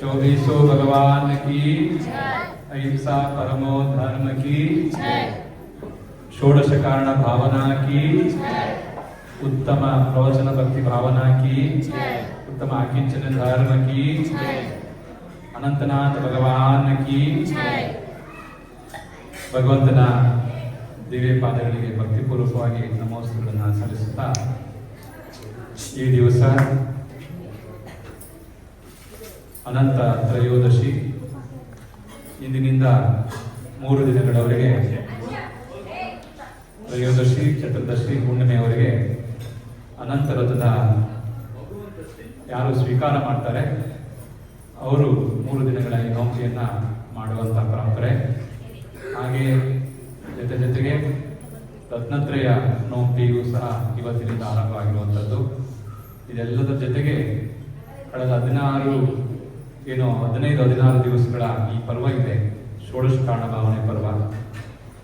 चौबीसों भगवान की अहिंसा परमो धर्म की षोडश कारण भावना की उत्तम प्रवचन भक्ति भावना की उत्तम आकिंचन धर्म की अनंतनाथ भगवान की ಭಗವಂತನ ದಿವ್ಯ ಪಾದಗಳಿಗೆ ಭಕ್ತಿಪೂರ್ವಕವಾಗಿ ನಮೋಸ್ತುಗಳನ್ನು ಸಲ್ಲಿಸುತ್ತಾ ಈ ದಿವಸ ಅನಂತ ತ್ರಯೋದಶಿ. ಇಂದಿನಿಂದ ಮೂರು ದಿನಗಳವರೆಗೆ ತ್ರಯೋದಶಿ, ಚತುರ್ದಶಿ ಹುಣ್ಣಿಮೆಯವರೆಗೆ ಅನಂತ ರಥದ ಯಾರು ಸ್ವೀಕಾರ ಮಾಡ್ತಾರೆ, ಅವರು ಮೂರು ದಿನಗಳ ಈ ನೌಕೆಯನ್ನು ಮಾಡುವಂಥ ಪರಂಪರೆ. ಹಾಗೆ ಜೊತೆ ಜೊತೆಗೆ ರತ್ನತ್ರಯ ನೌಕೆಯೂ ಸಹ ಇವತ್ತಿನಿಂದ ಆರಂಭ ಆಗಿರುವಂಥದ್ದು ಇದೆಲ್ಲದರ ಜೊತೆಗೆ ಕಳೆದ ಹದಿನಾರು ಏನು ಹದಿನೈದು, ಹದಿನಾರು ದಿವಸಗಳ ಈ ಪರ್ವ ಇದೆ ಷೋಡಶ ಕಾರಣ ಭಾವನೆ ಪರ್ವ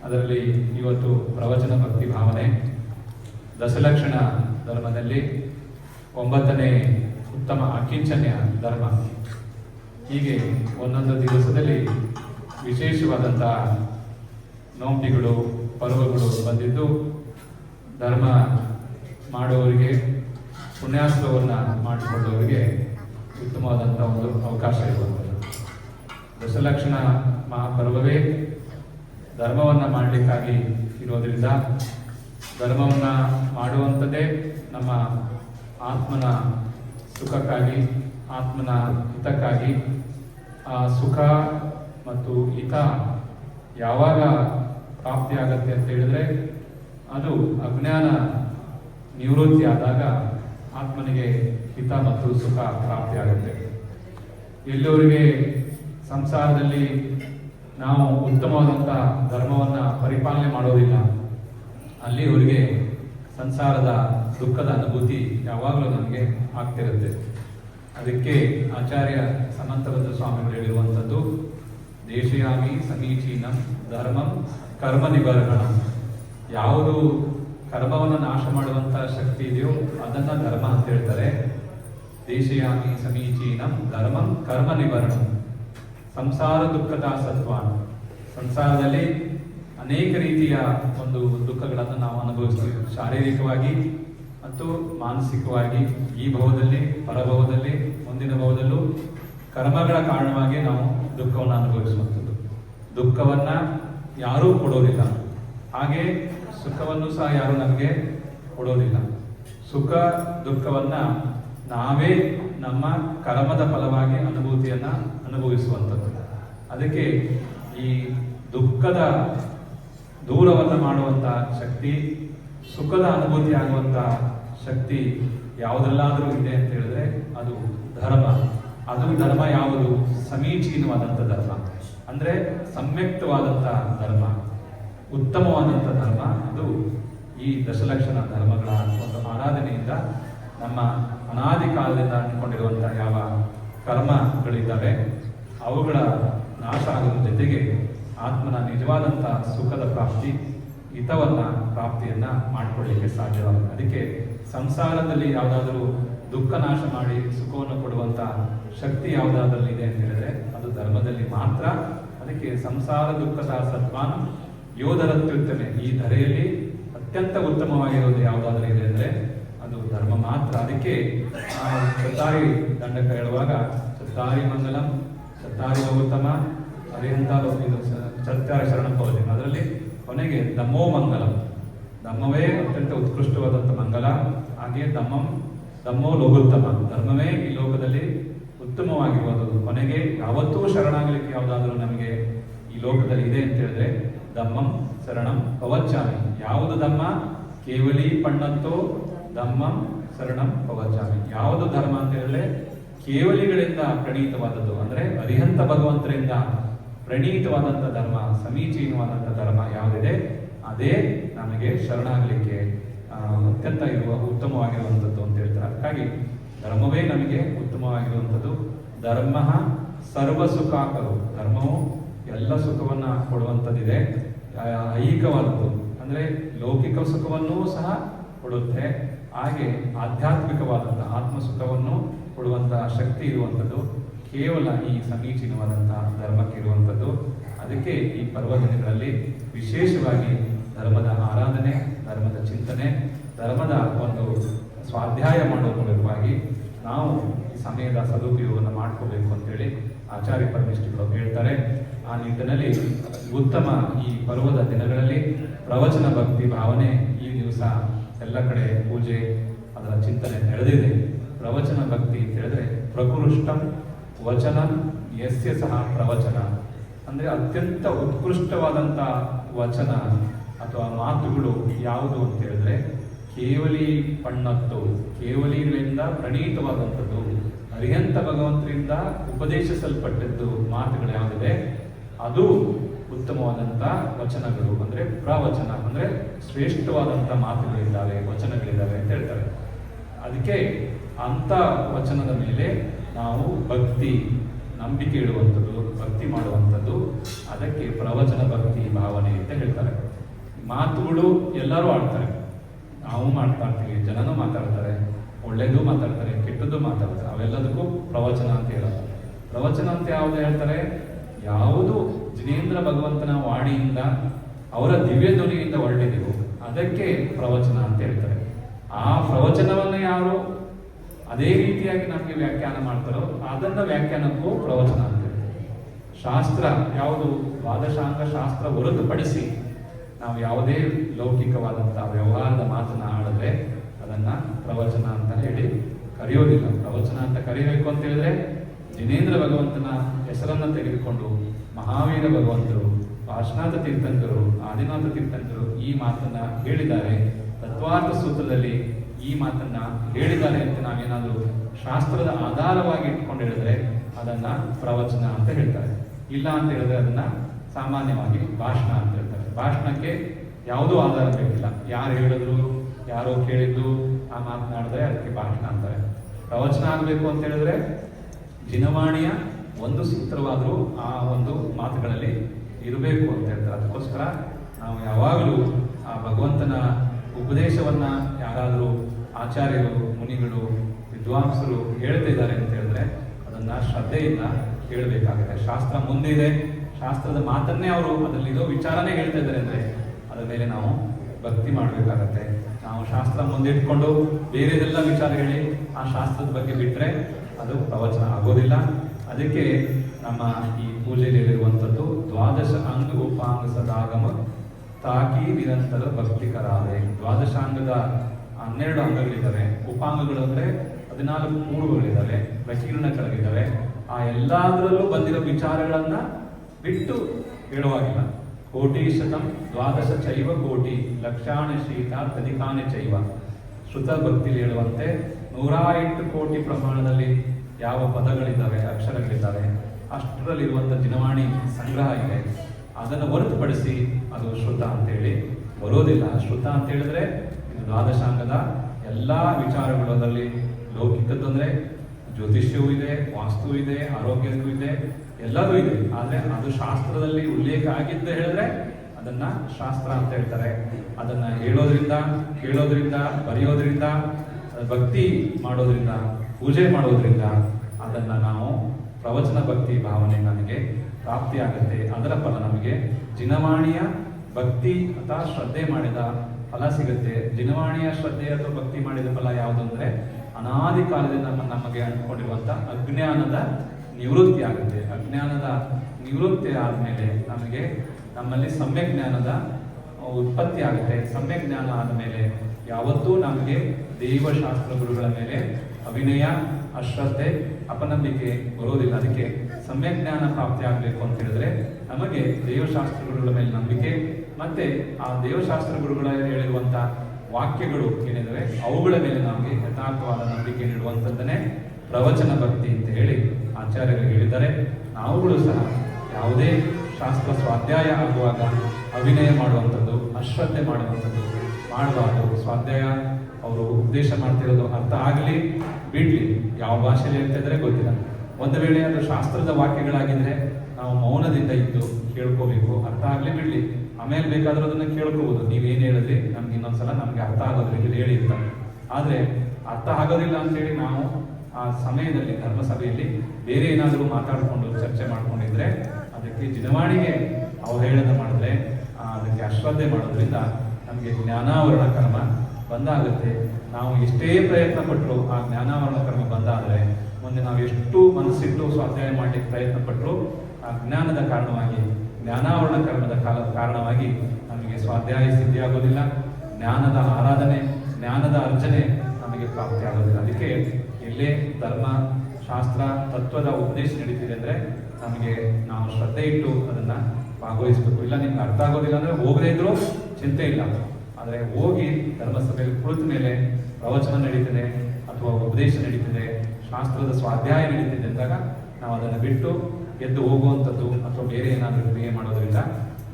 ಅದರಲ್ಲಿ ಇವತ್ತು ಪ್ರವಚನ ಭಕ್ತಿ ಭಾವನೆ. ದಶಲಕ್ಷಣ ಧರ್ಮದಲ್ಲಿ ಒಂಬತ್ತನೇ ಉತ್ತಮ ಅಕಿಂಚನ್ಯ ಧರ್ಮ. ಹೀಗೆ ಒಂದೊಂದು ದಿವಸದಲ್ಲಿ ವಿಶೇಷವಾದಂತಹ ನೋಂಬಿಗಳು ಪರ್ವಗಳು ಬಂದಿದ್ದು ಧರ್ಮ ಮಾಡುವವರಿಗೆ, ಪುಣ್ಯಾಸ್ತ್ರವನ್ನು ಮಾಡಿಕೊಳ್ಳುವವರಿಗೆ ಉತ್ತಮವಾದಂಥ ಒಂದು ಅವಕಾಶ ಇರುವಂಥದ್ದು. ದಶಲಕ್ಷಣ ಮಹಾಪರ್ವವೇ ಧರ್ಮವನ್ನು ಮಾಡಲಿಕ್ಕಾಗಿ ಇರೋದರಿಂದ ಧರ್ಮವನ್ನು ಮಾಡುವಂಥದ್ದೇ ನಮ್ಮ ಆತ್ಮನ ಸುಖಕ್ಕಾಗಿ, ಆತ್ಮನ ಹಿತಕ್ಕಾಗಿ. ಆ ಸುಖ ಮತ್ತು ಹಿತ ಯಾವಾಗ ಪ್ರಾಪ್ತಿಯಾಗತ್ತೆ ಅಂತ ಹೇಳಿದ್ರೆ ಅದು ಅಜ್ಞಾನ ನಿವೃತ್ತಿ ಆದಾಗ ಆತ್ಮನಿಗೆ ಹಿತ ಮತ್ತು ಸುಖ ಪ್ರಾಪ್ತಿಯಾಗುತ್ತೆ ಎಲ್ಲರಿಗೆ ಸಂಸಾರದಲ್ಲಿ ನಾವು ಉತ್ತಮವಾದಂಥ ಧರ್ಮವನ್ನ ಪರಿಪಾಲನೆ ಮಾಡೋದಿಲ್ಲ. ಅಲ್ಲಿವರೆಗೆ ಸಂಸಾರದ ದುಃಖದ ಅನುಭೂತಿ ಯಾವಾಗಲೂ ನಮಗೆ ಆಗ್ತಿರುತ್ತೆ. ಅದಕ್ಕೆ ಆಚಾರ್ಯ ಸನಂತಭದ್ರ ಸ್ವಾಮಿಗಳು ಹೇಳಿರುವಂಥದ್ದು, ದೇಶಯಾಮಿ ಸಮೀಚೀನ ಧರ್ಮಂ ಕರ್ಮ ನಿವಾರಣ ಯಾವುದು ಕರ್ಮವನ್ನು ನಾಶ ಮಾಡುವಂಥ ಶಕ್ತಿ ಇದೆಯೋ ಅದನ್ನ ಧರ್ಮ ಅಂತ ಹೇಳ್ತಾರೆ. ದೇಶಯಾಮಿ ಸಮೀಚೀನಂ ಧರ್ಮಂ ಕರ್ಮ ನಿವರಣಂ. ಸಂಸಾರ ದುಃಖದ ಸತ್ವ ಸಂಸಾರದಲ್ಲಿ ಅನೇಕ ರೀತಿಯ ಒಂದು ದುಃಖಗಳನ್ನು ನಾವು ಅನುಭವಿಸ್ತೀವಿ. ಶಾರೀರಿಕವಾಗಿ ಮತ್ತು ಮಾನಸಿಕವಾಗಿ. ಈ ಭವದಲ್ಲಿ, ಪರಭವದಲ್ಲಿ, ಮುಂದಿನ ಭವದಲ್ಲೂ ಕರ್ಮಗಳ ಕಾರಣವಾಗಿ ನಾವು ದುಃಖವನ್ನು ಅನುಭವಿಸುವಂಥದ್ದು. ದುಃಖವನ್ನ ಯಾರೂ ಕೊಡೋದಿಲ್ಲ. ಹಾಗೆ ಸುಖವನ್ನು ಸಹ ಯಾರು ನಮಗೆ ಕೊಡೋದಿಲ್ಲ. ಸುಖ, ದುಃಖವನ್ನ ನಾವೇ ನಮ್ಮ ಕರ್ಮದ ಫಲವಾಗಿ ಅನುಭೂತಿಯನ್ನ ಅನುಭವಿಸುವಂಥದ್ದು. ಅದಕ್ಕೆ ಈ ದುಃಖದ ದೂರವನ್ನು ಮಾಡುವಂತ ಶಕ್ತಿ, ಸುಖದ ಅನುಭೂತಿ ಆಗುವಂತ ಶಕ್ತಿ ಯಾವುದೆಲ್ಲಾದರೂ ಇದೆ ಅಂತ ಹೇಳಿದ್ರೆ ಅದು ಧರ್ಮ. ಅದು ಧರ್ಮ ಯಾವುದು? ಸಮೀಚೀನವಾದಂಥ ಧರ್ಮ. ಅಂದ್ರೆ ಸಮ್ಯಕ್ತವಾದಂಥ ಧರ್ಮ. ಉತ್ತಮವಾದಂಥ ಧರ್ಮ. ಅದು ಈ ದಶಲಕ್ಷಣ ಧರ್ಮಗಳ ಒಂದು ಆರಾಧನೆಯಿಂದ ನಮ್ಮ ಅನಾದಿ ಕಾಲದಿಂದ ಅಂಟಿಕೊಂಡಿರುವಂತಹ ಯಾವ ಕರ್ಮಗಳಿದ್ದಾವೆ, ಅವುಗಳ ನಾಶ ಆಗೋದ್ರ ಜೊತೆಗೆ ಆತ್ಮನ ನಿಜವಾದಂಥ ಸುಖದ ಪ್ರಾಪ್ತಿ, ಹಿತವನ್ನ ಪ್ರಾಪ್ತಿಯನ್ನ ಮಾಡಿಕೊಳ್ಳಲಿಕ್ಕೆ ಸಾಧ್ಯವಾಗುತ್ತೆ. ಅದಕ್ಕೆ ಸಂಸಾರದಲ್ಲಿ ಯಾವುದಾದರೂ ದುಃಖ ನಾಶ ಮಾಡಿ ಸುಖವನ್ನು ಕೊಡುವಂತ ಶಕ್ತಿ ಯಾವುದಾದ್ರಲ್ಲಿ ಇದೆ ಅಂತ ಹೇಳಿದ್ರೆ, ಅದು ಧರ್ಮದಲ್ಲಿ ಮಾತ್ರ. ಅದಕ್ಕೆ ಸಂಸಾರ ದುಃಖದ ಸತ್ವಾನ್ ಯೋಧರತ್ಯುತ್ತಮೆ. ಈ ಧರೆಯಲ್ಲಿ ಅತ್ಯಂತ ಉತ್ತಮವಾಗಿರೋದು ಯಾವುದಾದ್ರೂ ಇದೆ ಅಂದ್ರೆ ಅದು ಧರ್ಮ ಮಾತ್ರ. ಅದಕ್ಕೆ ಸತ್ತಾರಿ ದಂಡಕ ಹೇಳುವಾಗ, ಸತ್ತಾರಿ ಮಂಗಲಂ, ಸತ್ತಾರಿ ಗೌತಮ ಅರಿಹಂತ ಇದು ಚತ್ತಾರಿ ಶರಣ ಪೌರ್ಣಿ ಅದರಲ್ಲಿ ಕೊನೆಗೆ ದಮ್ಮೋ ಮಂಗಲಂ. ಧಮ್ಮವೇ ಅತ್ಯಂತ ಉತ್ಕೃಷ್ಟವಾದಂಥ ಮಂಗಲ. ಹಾಗೆಯೇ ದಮ್ಮಂ, ದಮ್ಮೋ ಲೋಕೋತ್ತಮ. ಧರ್ಮವೇ ಈ ಲೋಕದಲ್ಲಿ ಉತ್ತಮವಾಗಿರುವಂಥದ್ದು ಕೊನೆಗೆ ಯಾವತ್ತೂ ಶರಣಾಗಲಿಕ್ಕೆ ಯಾವುದಾದರೂ ನಮಗೆ ಈ ಲೋಕದಲ್ಲಿ ಇದೆ ಅಂತ ಹೇಳಿದ್ರೆ, ದಮ್ಮಂ ಶರಣಂ ಪವಚ್ಚಾಮಿ ಯಾವುದು ದಮ್ಮ? ಕೇವಲಿ ಪಣ್ಣಂತೋ ದಮ್ಮಂ ಶರಣಂ ಪವಚಾಮಿ ಯಾವುದು ಧರ್ಮ ಅಂತ ಹೇಳಿದ್ರೆ ಕೇವಲಿಗಳಿಂದ ಪ್ರಣೀತವಾದದ್ದು. ಅಂದ್ರೆ ಅರಿಹಂತ ಭಗವಂತರಿಂದ ಪ್ರಣೀತವಾದಂಥ ಧರ್ಮ ಸಮೀಚೀನವಾದಂಥ ಧರ್ಮ ಯಾವುದಿದೆ, ಅದೇ ನಮಗೆ ಶರಣಾಗಲಿಕ್ಕೆ ಅತ್ಯಂತ ಇರುವ ಉತ್ತಮವಾಗಿರುವಂಥದ್ದು ಅಂತ ಹೇಳ್ತಾರೆ. ಹಾಗಾಗಿ ಧರ್ಮವೇ ನಮಗೆ ಉತ್ತಮವಾಗಿರುವಂಥದ್ದು. ಧರ್ಮ ಸರ್ವ ಸುಖಾಕರು ಧರ್ಮವು ಎಲ್ಲ ಸುಖವನ್ನ ಕೊಡುವಂಥದ್ದಿದೆ. ಐಹಿಕವಾದದ್ದು. ಅಂದ್ರೆ ಲೌಕಿಕ ಸುಖವನ್ನೂ ಸಹ ಕೊಡುತ್ತೆ. ಹಾಗೆ ಆಧ್ಯಾತ್ಮಿಕವಾದಂತಹ ಆತ್ಮಸುಖವನ್ನು ಕೊಡುವಂತಹ ಶಕ್ತಿ ಇರುವಂಥದ್ದು, ಕೇವಲ ಈ ಸಮೀಚೀನವಾದಂತಹ ಧರ್ಮಕ್ಕೆ ಇರುವಂಥದ್ದು. ಅದಕ್ಕೆ ಈ ಪರ್ವದಿನಗಳಲ್ಲಿ ವಿಶೇಷವಾಗಿ ಧರ್ಮದ ಆರಾಧನೆ, ಧರ್ಮದ ಚಿಂತನೆ, ಧರ್ಮದ ಒಂದು ಸ್ವಾಧ್ಯಾಯ ಮಾಡುವ ಮೂಲಕವಾಗಿ ನಾವು ಈ ಸಮಯದ ಸದುಪಯೋಗವನ್ನು ಮಾಡ್ಕೋಬೇಕು ಅಂತೇಳಿ ಆಚಾರ್ಯ ಪರಮೇಶ್ವರಿಗಳು ಹೇಳ್ತಾರೆ. ಆ ನಿಟ್ಟಿನಲ್ಲಿ ಉತ್ತಮ ಈ ಪರ್ವದ ದಿನಗಳಲ್ಲಿ ಪ್ರವಚನ ಭಕ್ತಿ ಭಾವನೆ ಈ ದಿವಸ ಎಲ್ಲ ಕಡೆ ಪೂಜೆ, ಅದರ ಚಿಂತನೆ ನಡೆದಿದೆ. ಪ್ರವಚನ ಭಕ್ತಿ ಅಂತ ಹೇಳಿದ್ರೆ ಪ್ರಕೃಷ್ಟಂ ವಚನ ಯಸ್ಯ ಸಹ ಪ್ರವಚನ. ಅಂದ್ರೆ ಅತ್ಯಂತ ಉತ್ಕೃಷ್ಟವಾದಂತ ವಚನ ಅಥವಾ ಮಾತುಗಳು ಯಾವುದು ಅಂತ ಹೇಳಿದ್ರೆ ಕೇವಲಿ ಪಣ್ಣತ್ತು ಕೇವಲಿಗಳಿಂದ ಪ್ರಣೀತವಾದಂಥದ್ದು, ಅರಿಹಂತ ಭಗವಂತರಿಂದ ಉಪದೇಶಿಸಲ್ಪಟ್ಟದ್ದು ಮಾತುಗಳು ಯಾವುದಿದೆ? ಅದು ಉತ್ತಮವಾದಂಥ ವಚನಗಳು, ಅಂದರೆ ಪ್ರವಚನ, ಅಂದರೆ ಶ್ರೇಷ್ಠವಾದಂಥ ಮಾತುಗಳಿದ್ದಾವೆ, ವಚನಗಳಿದ್ದಾವೆ ಅಂತ ಹೇಳ್ತಾರೆ. ಅದಕ್ಕೆ ಅಂಥ ವಚನದ ಮೇಲೆ ನಾವು ಭಕ್ತಿ, ನಂಬಿಕೆ ಇಡುವಂಥದ್ದು, ಭಕ್ತಿ ಮಾಡುವಂಥದ್ದು, ಅದಕ್ಕೆ ಪ್ರವಚನ ಭಕ್ತಿ ಭಾವನೆ ಅಂತ ಹೇಳ್ತಾರೆ. ಮಾತುಗಳು ಎಲ್ಲರೂ ಆಡ್ತಾರೆ. ನಾವು ಮಾಡ್ತಾ ಇರ್ತೀವಿ, ಜನನೂ ಮಾತಾಡ್ತಾರೆ, ಒಳ್ಳೇದು ಮಾತಾಡ್ತಾರೆ, ಕೆಟ್ಟದ್ದು ಮಾತಾಡ್ತಾರೆ, ಅವೆಲ್ಲದಕ್ಕೂ ಪ್ರವಚನ ಅಂತ ಹೇಳೋದು. ಪ್ರವಚನ ಅಂತ ಯಾವುದು ಹೇಳ್ತಾರೆ? ಯಾವುದು ಜಿನೇಂದ್ರ ಭಗವಂತನ ವಾಣಿಯಿಂದ ಅವರ ದಿವ್ಯ ಧ್ವನಿಯಿಂದ ಹೊರಟಿದೆಯೋ ಅದಕ್ಕೆ ಪ್ರವಚನ ಅಂತ ಹೇಳ್ತಾರೆ. ಆ ಪ್ರವಚನವನ್ನು ಯಾರು ಅದೇ ರೀತಿಯಾಗಿ ನಮಗೆ ವ್ಯಾಖ್ಯಾನ ಮಾಡ್ತಾರೋ ಅದನ್ನ ವ್ಯಾಖ್ಯಾನಕ್ಕೂ ಪ್ರವಚನ ಅಂತ ಶಾಸ್ತ್ರ ಯಾವುದು? ವಾದಶಾಂಗ ಶಾಸ್ತ್ರ ಹೊರತುಪಡಿಸಿ ನಾವು ಯಾವುದೇ ಲೌಕಿಕವಾದಂತಹ ವ್ಯವಹಾರದ ಮಾತನ್ನ ಆಡಿದ್ರೆ ಅದನ್ನ ಪ್ರವಚನ ಅಂತ ಹೇಳಿ ಕರೆಯೋದಿಲ್ಲ. ಪ್ರವಚನ ಅಂತ ಕರಿಬೇಕು ಅಂತ ಹೇಳಿದ್ರೆ ಜಿನೇಂದ್ರ ಭಗವಂತನ ಹೆಸರನ್ನು ತೆಗೆದುಕೊಂಡು ಮಹಾವೀರ ಭಗವಂತರು ಪಾರ್ಶ್ವನಾಥ ತೀರ್ಥಂಕರು, ಆದಿನಾಥ ತೀರ್ಥಂಕರು ಈ ಮಾತನ್ನ ಹೇಳಿದ್ದಾರೆ. ತತ್ವಾರ್ಥ ಸೂತ್ರದಲ್ಲಿ ಈ ಮಾತನ್ನ ಹೇಳಿದ್ದಾರೆ ಅಂತ ನಾವೇನಾದರೂ ಶಾಸ್ತ್ರದ ಆಧಾರವಾಗಿ ಇಟ್ಕೊಂಡು ಹೇಳಿದ್ರೆ ಅದನ್ನ ಪ್ರವಚನ ಅಂತ ಹೇಳ್ತಾರೆ. ಇಲ್ಲ ಅಂತ ಹೇಳಿದ್ರೆ ಅದನ್ನ ಸಾಮಾನ್ಯವಾಗಿ ಭಾಷಣ ಅಂತ ಹೇಳ್ತಾರೆ. ಭಾಷಣಕ್ಕೆ ಯಾವುದೂ ಆಧಾರ ಬೇಕಿಲ್ಲ. ಯಾರು ಹೇಳಿದ್ರು, ಯಾರೋ ಕೇಳಿದ್ದು, ಆ ಮಾತನಾಡಿದ್ರೆ ಅದಕ್ಕೆ ಭಾಷಣ ಅಂತಾರೆ. ಪ್ರವಚನ ಆಗಬೇಕು ಅಂತ ಹೇಳಿದ್ರೆ ಜಿನವಾಣಿಯ ಒಂದು ಸೂತ್ರವಾದರೂ ಆ ಒಂದು ಮಾತುಗಳಲ್ಲಿ ಇರಬೇಕು ಅಂತ ಹೇಳ್ತಾರೆ. ಅದಕ್ಕೋಸ್ಕರ ನಾವು ಯಾವಾಗಲೂ ಆ ಭಗವಂತನ ಉಪದೇಶವನ್ನು ಯಾರಾದರೂ ಆಚಾರ್ಯರು, ಮುನಿಗಳು, ವಿದ್ವಾಂಸರು ಹೇಳ್ತಿದ್ದಾರೆ ಅಂತ ಹೇಳಿದ್ರೆ ಅದನ್ನು ಶ್ರದ್ಧೆಯಿಂದ ಕೇಳಬೇಕಾಗುತ್ತೆ. ಶಾಸ್ತ್ರ ಮುಂದಿದೆ ಶಾಸ್ತ್ರದ ಮಾತನ್ನೇ ಅವರು ಅದರಲ್ಲಿರೋ ವಿಚಾರನೇ ಹೇಳ್ತಾ ಇದ್ದಾರೆ ಅಂದ್ರೆ ಅದರ ಮೇಲೆ ನಾವು ಭಕ್ತಿ ಮಾಡಬೇಕಾಗತ್ತೆ. ನಾವು ಶಾಸ್ತ್ರ ಮುಂದಿಟ್ಕೊಂಡು ಬೇರೆದೆಲ್ಲ ವಿಚಾರ ಹೇಳಿ ಆ ಶಾಸ್ತ್ರದ ಬಗ್ಗೆ ಬಿಟ್ರೆ ಅದು ಪ್ರವಚನ ಆಗೋದಿಲ್ಲ. ಅದಕ್ಕೆ ನಮ್ಮ ಈ ಪೂಜೆಯಲ್ಲಿರುವಂಥದ್ದು ದ್ವಾದಶ ಅಂಗ ಉಪಾಂಗ ಸದಾಗಮ ತಾಕಿ ನಿರಂತರ ಭಕ್ತಿಕರಾದೆ. ದ್ವಾದಶಾಂಗದ ಹನ್ನೆರಡು ಅಂಗಗಳಿದ್ದಾವೆ. ಉಪಾಂಗಗಳು ಅಂದರೆ ಹದಿನಾಲ್ಕು ಮೂರುಗಳಿದ್ದಾವೆ. ಪ್ರಕೀರ್ಣಗಳಿದ್ದಾವೆ ಆ ಎಲ್ಲದರಲ್ಲೂ ಬಂದಿರೋ ವಿಚಾರಗಳನ್ನ ಬಿಟ್ಟು ಹೇಳುವಾಗಿಲ್ಲ. ಕೋಟಿ ಶತಂ ದ್ವಾದಶ ಚೈವ ಕೋಟಿ ಲಕ್ಷಾಣ ಶೀತ ತನಿಕಾನೆ ಚೈವ. ಶ್ರುತ ಭಕ್ತಿಲಿ ಹೇಳುವಂತೆ ನೂರ ಎಂಟು ಕೋಟಿ ಪ್ರಮಾಣದಲ್ಲಿ ಯಾವ ಪದಗಳಿದ್ದಾವೆ, ಅಕ್ಷರಗಳಿದ್ದಾವೆ ಅಷ್ಟರಲ್ಲಿರುವಂಥ ದಿನವಾಣಿ ಸಂಗ್ರಹ ಇದೆ. ಅದನ್ನು ಹೊರತುಪಡಿಸಿ ಅದು ಶ್ರುತ ಅಂತೇಳಿ ಬರೋದಿಲ್ಲ. ಶ್ರುತ ಅಂತ ಹೇಳಿದ್ರೆ ಇದು ದ್ವಾದಶಾಂಗದ ಎಲ್ಲ ವಿಚಾರಗಳು ಅದರಲ್ಲಿ. ಲೌಕಿಕದ್ದು ಅಂದರೆ ಜ್ಯೋತಿಷ್ಯವೂ ಇದೆ, ವಾಸ್ತು ಇದೆ, ಆರೋಗ್ಯಕ್ಕೂ ಇದೆ, ಎಲ್ಲದೂ ಇದೆ. ಆದರೆ ಅದು ಶಾಸ್ತ್ರದಲ್ಲಿ ಉಲ್ಲೇಖ ಆಗಿದ್ದು ಹೇಳಿದ್ರೆ ಅದನ್ನ ಶಾಸ್ತ್ರ ಅಂತ ಹೇಳ್ತಾರೆ. ಅದನ್ನ ಹೇಳೋದ್ರಿಂದ, ಕೇಳೋದ್ರಿಂದ, ಬರೆಯೋದ್ರಿಂದ, ಭಕ್ತಿ ಮಾಡೋದ್ರಿಂದ ಪೂಜೆ ಮಾಡೋದ್ರಿಂದ ಅದನ್ನ ನಾವು ಪ್ರವಚನ ಭಕ್ತಿ ಭಾವನೆ ನಮಗೆ ಪ್ರಾಪ್ತಿಯಾಗುತ್ತೆ ಅದರ ಫಲ ನಮಗೆ ಜಿನವಾಣಿಯ ಭಕ್ತಿ ಅಥವಾ ಶ್ರದ್ಧೆ ಮಾಡಿದ ಫಲ ಸಿಗುತ್ತೆ. ದಿನವಾಣಿಯ ಶ್ರದ್ಧೆ ಅಥವಾ ಭಕ್ತಿ ಮಾಡಿದ ಫಲ ಯಾವುದು ಅಂದ್ರೆ ಅನಾದಿ ಕಾಲದಿಂದ ನಮಗೆ ಅಂಟ್ಕೊಂಡಿರುವಂತ ಅಜ್ಞಾನದ ನಿವೃತ್ತಿ ಆಗುತ್ತೆ. ಅಜ್ಞಾನದ ನಿವೃತ್ತಿ ಆದಮೇಲೆ ನಮಗೆ ನಮ್ಮಲ್ಲಿ ಸಮ್ಯಕ್ ಜ್ಞಾನದ ಉತ್ಪತ್ತಿ ಆಗುತ್ತೆ. ಸಮ್ಯಕ್ ಜ್ಞಾನ ಆದಮೇಲೆ ಯಾವತ್ತೂ ನಮಗೆ ದೈವಶಾಸ್ತ್ರ ಗುರುಗಳ ಮೇಲೆ ಅವಿನಯ ಅಶ್ರದ್ಧೆ, ಅಪನಂಬಿಕೆ ಬರೋದಿಲ್ಲ. ಅದಕ್ಕೆ ಸಮ್ಯಕ್ ಜ್ಞಾನ ಪ್ರಾಪ್ತಿ ಆಗಬೇಕು ಅಂತ ಹೇಳಿದ್ರೆ ನಮಗೆ ದೇವಶಾಸ್ತ್ರಗಳ ಮೇಲೆ ನಂಬಿಕೆ ಮತ್ತೆ ಆ ದೇವಶಾಸ್ತ್ರ ಗುರುಗಳ ಹೇಳಿರುವಂತ ವಾಕ್ಯಗಳು ಏನಿದಾವೆ, ಅವುಗಳ ಮೇಲೆ ನಮಗೆ ಯಥಾರ್ಥವಾದ ನಂಬಿಕೆ ನೀಡುವಂಥದ್ದನ್ನೇ ಪ್ರವಚನ ಭಕ್ತಿ ಅಂತ ಹೇಳಿ ಆಚಾರ್ಯರು ಹೇಳಿದ್ದಾರೆ. ನಾವುಗಳು ಸಹ ಯಾವುದೇ ಶಾಸ್ತ್ರ ಸ್ವಾಧ್ಯಾಯ ಆಗುವಾಗ ಅಭಿನಯ ಮಾಡುವಂಥದ್ದು, ಅಶ್ರದ್ಧೆ ಮಾಡುವಂಥದ್ದು ಮಾಡಬಾರ್ದು ಸ್ವಾಧ್ಯಾಯ ಅವರು ಉದ್ದೇಶ ಮಾಡ್ತಿರೋದು ಅರ್ಥ ಆಗಲಿ. ಬಿಡ್ಲಿ ಯಾವ ಭಾಷೆಯಲ್ಲಿ ಹೇಳ್ತಿದ್ರೆ ಗೊತ್ತಿಲ್ಲ. ಒಂದು ವೇಳೆ ಅದು ಶಾಸ್ತ್ರದ ವಾಕ್ಯಗಳಾಗಿದ್ರೆ ನಾವು ಮೌನದಿಂದ ಇದ್ದು ಕೇಳ್ಕೋಬೇಕು ಅರ್ಥ ಆಗಲಿ ಬಿಡ್ಲಿ. ಆಮೇಲೆ ಬೇಕಾದ್ರೂ ಅದನ್ನ ಕೇಳ್ಕೋಬಹುದು ನೀವೇನು ಹೇಳಿದ್ರಿ? ನಮ್ಗೆ ಇನ್ನೊಂದ್ಸಲ ನಮ್ಗೆ ಅರ್ಥ ಆಗೋದ್ರಿ ಹೇಳಿ ಅಂತ. ಆದ್ರೆ ಅರ್ಥ ಆಗೋದಿಲ್ಲ ಅಂತೇಳಿ ನಾವು ಆ ಸಮಯದಲ್ಲಿ ಧರ್ಮಸಭೆಯಲ್ಲಿ ಬೇರೆ ಏನಾದರೂ ಮಾತಾಡಿಕೊಂಡು ಚರ್ಚೆ ಮಾಡ್ಕೊಂಡಿದ್ರೆ ಅದಕ್ಕೆ ಜಿನವಾಣಿಗೆ ಅವಹೇಳನ ಮಾಡಿದ್ರೆ ಆ, ಅದಕ್ಕೆ ಅಶ್ರದ್ಧೆ ಮಾಡೋದ್ರಿಂದ ನಮಗೆ ಜ್ಞಾನಾವರಣ ಕರ್ಮ ಬಂದಾಗುತ್ತೆ. ನಾವು ಎಷ್ಟೇ ಪ್ರಯತ್ನ ಪಟ್ಟರು ಆ ಜ್ಞಾನಾವರಣ ಕರ್ಮ ಬಂದಾದರೆ, ಮುಂದೆ ನಾವು ಎಷ್ಟು ಮನಸ್ಸಿಟ್ಟು ಸ್ವಾಧ್ಯಾಯ ಮಾಡಲಿಕ್ಕೆ ಪ್ರಯತ್ನ ಪಟ್ಟರು ಆ ಜ್ಞಾನದ ಕಾರಣವಾಗಿ ಜ್ಞಾನಾವರಣ ಕರ್ಮದ ಕಾಲ ಕಾರಣವಾಗಿ ನಮಗೆ ಸ್ವಾಧ್ಯಾಯ ಸಿದ್ಧಿ ಆಗೋದಿಲ್ಲ ಜ್ಞಾನದ ಆರಾಧನೆ, ಜ್ಞಾನದ ಅರ್ಚನೆ ನಮಗೆ ಪ್ರಾಪ್ತಿ ಆಗೋದಿಲ್ಲ. ಅದಕ್ಕೆ ಎಲ್ಲೇ ಧರ್ಮ, ಶಾಸ್ತ್ರ, ತತ್ವದ ಉಪದೇಶ ನಡೀತಿದೆ ಅಂದರೆ ನಮಗೆ ನಾವು ಶ್ರದ್ಧೆ ಇಟ್ಟು ಅದನ್ನು ಭಾಗವಹಿಸಬೇಕು. ಇಲ್ಲ, ನಿಮ್ಗೆ ಅರ್ಥ ಆಗೋದಿಲ್ಲ ಅಂದರೆ ಹೋಗದೇ ಇದ್ರೂ ಚಿಂತೆ ಇಲ್ಲ. ಆದರೆ ಹೋಗಿ ಧರ್ಮಸಭೆಯಲ್ಲಿ ಕುಳಿತ ಮೇಲೆ ಪ್ರವಚನ ನಡೀತದೆ ಅಥವಾ ಉಪದೇಶ ನಡೀತದೆ, ಶಾಸ್ತ್ರದ ಸ್ವಾಧ್ಯಾಯ ನಡೀತಿದೆ ಅಂದಾಗ ನಾವು ಅದನ್ನು ಬಿಟ್ಟು ಎದ್ದು ಹೋಗುವಂಥದ್ದು ಅಥವಾ ಬೇರೆ ಏನಾದರೂ ಕ್ರಿಯೆ ಮಾಡೋದರಿಂದ